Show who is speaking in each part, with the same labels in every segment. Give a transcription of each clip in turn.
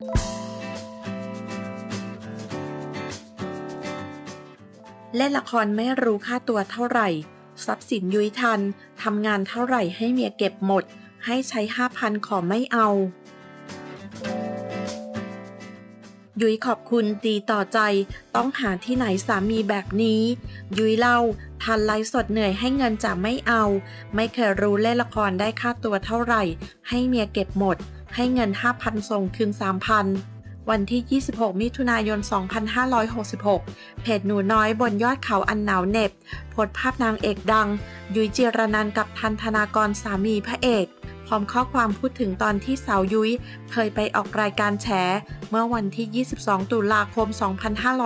Speaker 1: เล่นละครไม่รู้ค่าตัวเท่าไหร่ ทรัพย์สินยุ้ยทัน ทำงานเท่าไหร่ให้เมียเก็บหมด ให้ใช้ห้าพันขอไม่เอา ยุ้ยขอบคุณดีต่อใจ ต้องหาที่ไหนสามีแบบนี้ ยุ้ยเล่า ทันไลฟ์สดเหนื่อยให้เงินจะไม่เอา ไม่เคยรู้เล่นละครได้ค่าตัวเท่าไหร่ ให้เมียเก็บหมด ให้เงิน 5,000 ส่งคืน 3,000 วันที่ 26 มิถุนายน 2566 เพจหนูน้อยบนยอดเขาอันหนาวเหน็บโพสภาพนางเอกดัง ยุ้ยเจรนันกับทันธนากรสามีพระเอกพร้อมข้อความพูดถึงตอนที่สาวยุ้ยเคยไปออกรายการแฉ เมื่อวันที่ 22 ตุลาคม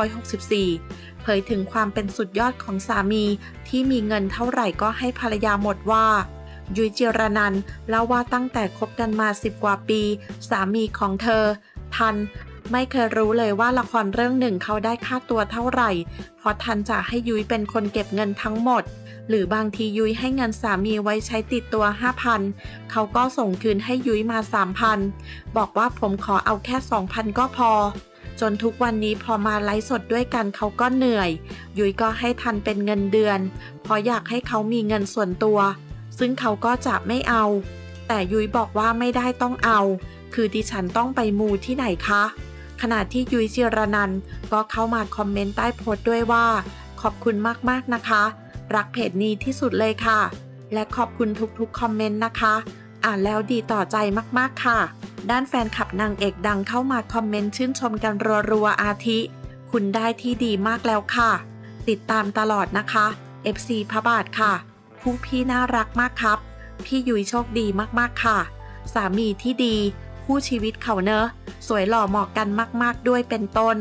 Speaker 1: 2564 เผยถึงความเป็นสุดยอดของสามีที่มีเงินเท่าไหร่ก็ให้ภรรยาหมดว่า ยุ้ยจิรนันเล่าว่าตั้งแต่คบกันมา 10 กว่าปี สามีของเธอ ทันไม่เคยรู้เลยว่าละครเรื่องหนึ่งเขาได้ค่าตัวเท่าไหร่ เพราะทันจะให้ยุ้ยเป็นคนเก็บเงินทั้งหมด หรือบางทียุ้ยให้เงินสามีไว้ใช้ติดตัว 5,000 เขาก็ส่งคืนให้ยุ้ยมา 3,000 บอกว่าผมขอเอาแค่ 2,000 ก็พอ จนทุกวันนี้พอมาไลฟ์สดด้วยกันเขาก็เหนื่อย ยุ้ยก็ให้ทันเป็นเงินเดือน เพราะอยากให้เขามีเงินส่วนตัว ซึ่งเขาก็จะไม่เอา แต่ยุ้ยบอกว่าไม่ได้ต้องเอา คือดิฉันต้องไปมูที่ไหนคะ ขณะที่ยุ้ยจิรนันก็เข้ามาคอมเมนต์ใต้โพสต์ด้วยว่า ขอบคุณมากๆนะคะ รักเพจนี้ที่สุดเลยค่ะ และขอบคุณทุกๆคอมเมนต์นะคะ อ่านแล้วดีต่อใจมากๆค่ะ ด้านแฟนคลับนางเอกดังเข้ามาคอมเมนต์ชื่นชมกันรัวๆอาทิ คุณได้ที่ดีมากแล้วค่ะ ติดตามตลอดนะคะ FC พระบาทค่ะ พวกพี่น่ารักมากครับ พี่ยุ้ยโชคดีมากๆค่ะ สามีที่ดี คู่ชีวิตเขาเนอะ สวยหล่อเหมาะกันมาก ๆ ด้วยเป็นต้น